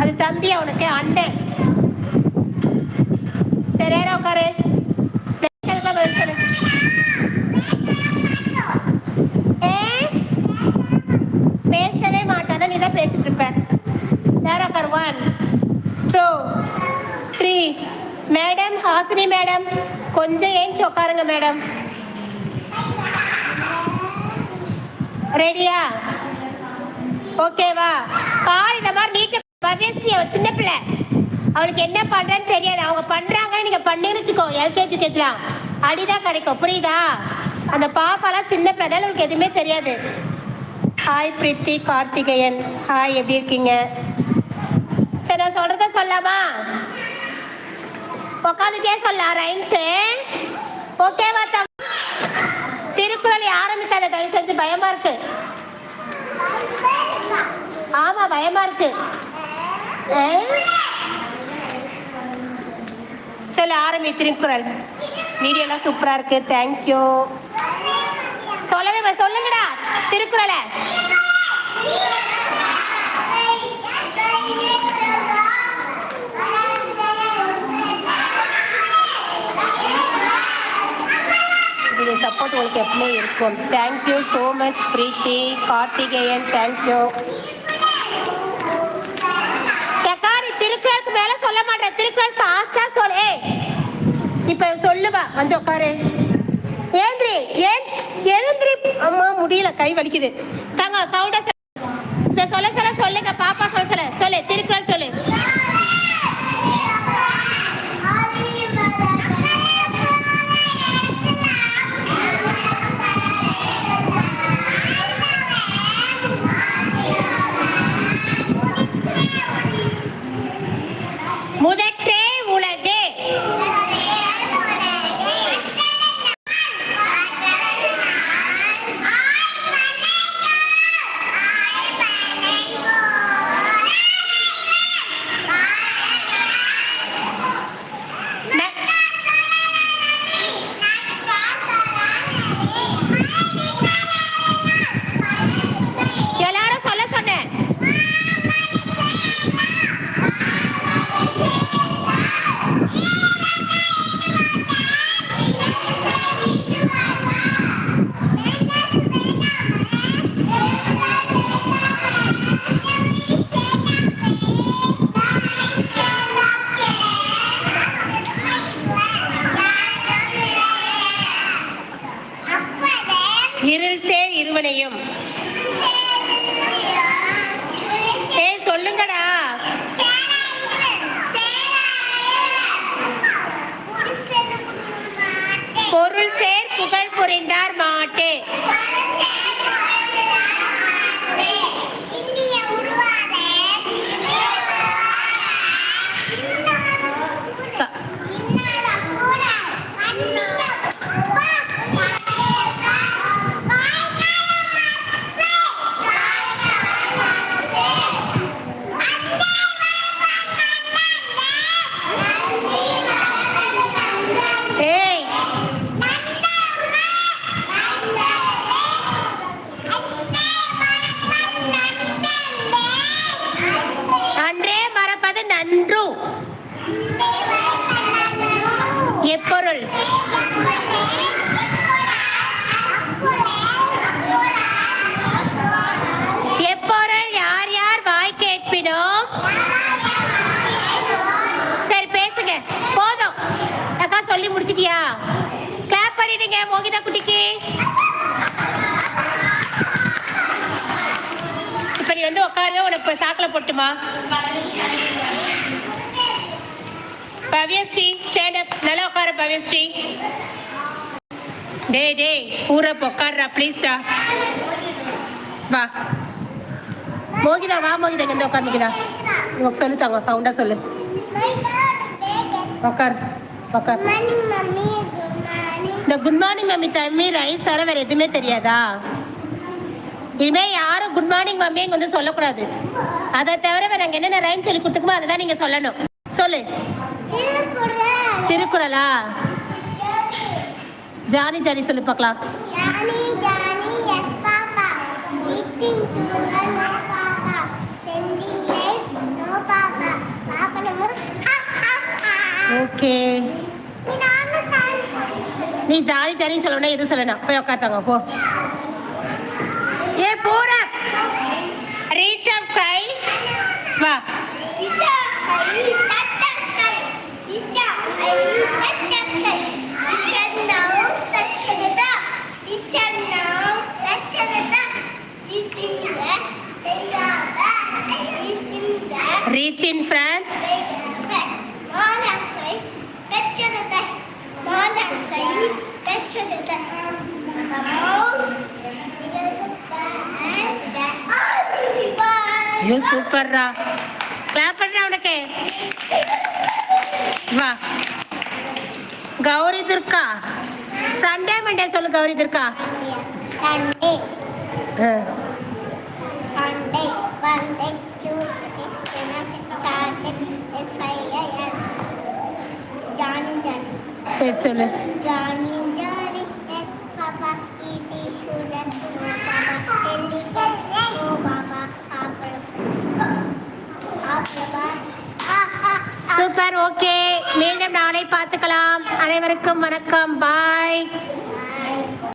அது தம்பி அவனுக்கு அண்ணன் சரி நேரா உட்காரு. கேட்டதுக்கு சொல்லு. ஏ? பேசவே மாட்டானா? நீ தான் பேசிட்டு இருப்ப. நேரம் உட்காரு. One two three madam Hasini madam கொஞ்சம் ஏஞ்சி உட்காருங்க மேடம் ரெடியா ஓகேவா கால் இந்த மாதிரி நீட்ட பவேஸ்ரீ அவ சின்ன பிள்ளை. அவளுக்கு என்ன பண்றேன்னு தெரியாது. அவங்க பண்றாங்க நீங்க பண்ணுன்னு வச்சுக்கோ. எல்கேஜி கேஜிலாம் அடிதான் கிடைக்கும். புரியுதா? அந்த பாப்பாலாம் சின்ன பிள்ளை. அதனால அவளுக்கு எதுவுமே தெரியாது. ஹாய் பிரித்தி கார்த்திகேயன். ஹாய் எப்படி இருக்கீங்க? சரி நான் சொல்றத சொல்லாமா? உட்காந்துட்டே சொல்லலாம். ரைம்ஸு ஓகேவா தம் திருக்குறள் ஆரம்பிக்காத தயவு செஞ்சு பயமா இருக்கு. ஆமா பயமா இருக்கு. சொல்லு ஆரம்பி திருக்குறள் வீடியோலாம் சூப்பரா இருக்கு. தேங்க்யூ சொல்லவே சொல்லுங்கடா. திருக்குறளை. இது சப்போர்ட் உங்களுக்கு எப்பவுமே இருக்கும். Thank you so much Preethi Karthikeyan thank you சொல்ல மாட்டேன். திருக்குறள் ஃபாஸ்டா சொல். ஏய், இப்ப சொல்லுவா. வந்து உட்காரு. ஏந்திரி ஏன் எழுந்திரி. அம்மா முடியல கை வலிக்குது. தாங்க சவுண்டா இப்ப சொல்ல சொல்ல சொல்லுங்க. பாப்பா சொல்ல சொல்ல. சொல்லு திருக்குறள் சொல்லு. Oh! சேர் ஏ சொல்லுங்கடா. பொருள் சேர் புகழ் புரிந்தார் மாட்டே. வேணும் சரி பேசுங்க. போதும். அக்கா சொல்லி முடிச்சிட்டியா? கிளாப் பண்ணிடுங்க மோகிதா குட்டிக்கு. இப்ப நீ வந்து உட்காரு உனக்கு சாக்கில் போட்டுமா. பவ்யஸ்ரீ ஸ்டாண்ட் அப் நல்லா உட்காரு பவ்யஸ்ரீ. டேய் டேய் பூரா உட்காருடா ப்ளீஸ்டா வா. மோகிதா வா மோகிதா இங்கே உட்கார் மோகிதா. உனக்கு சொல்லு தாங்க சவுண்டா சொல்லு. உட்கார் உட்கார் இந்த குட் மார்னிங் மம்மி தம்பி ரைஸ் தவிர வேற எதுவுமே தெரியாதா? இனிமே யாரும் குட் மார்னிங் மம்மி இங்கே வந்து சொல்லக்கூடாது. அதை தவிர வேறு நாங்கள் என்னென்ன ரைம் சொல்லி கொடுத்துக்குமோ அதை தான் நீங்கள் சொல்லணும். சொல்லு. திருக்குறளா? ஜானி ஜானி சொல்லி பார்க்கலாம். ஓகே. நீ ஜாலி ஜாலி சொல்லணும் எது சொல்லணும் போய் உட்காத்தாங்க போ. ஏ போற ரீச் அப் கை. வா. ரீச் இன் ஃப்ரண்ட் ஐயோ சூப்பர்ரா. கிளாப் பண்ணுறா உனக்கு வா. கௌரி துர்கா. சண்டே மண்டே சொல்லு கௌரி துர்கா. Sunday, ஆ. Ah, ah. சூப்பர் ஓகே மீண்டும் நாளை பார்த்துக்கலாம். அனைவருக்கும் வணக்கம். பாய்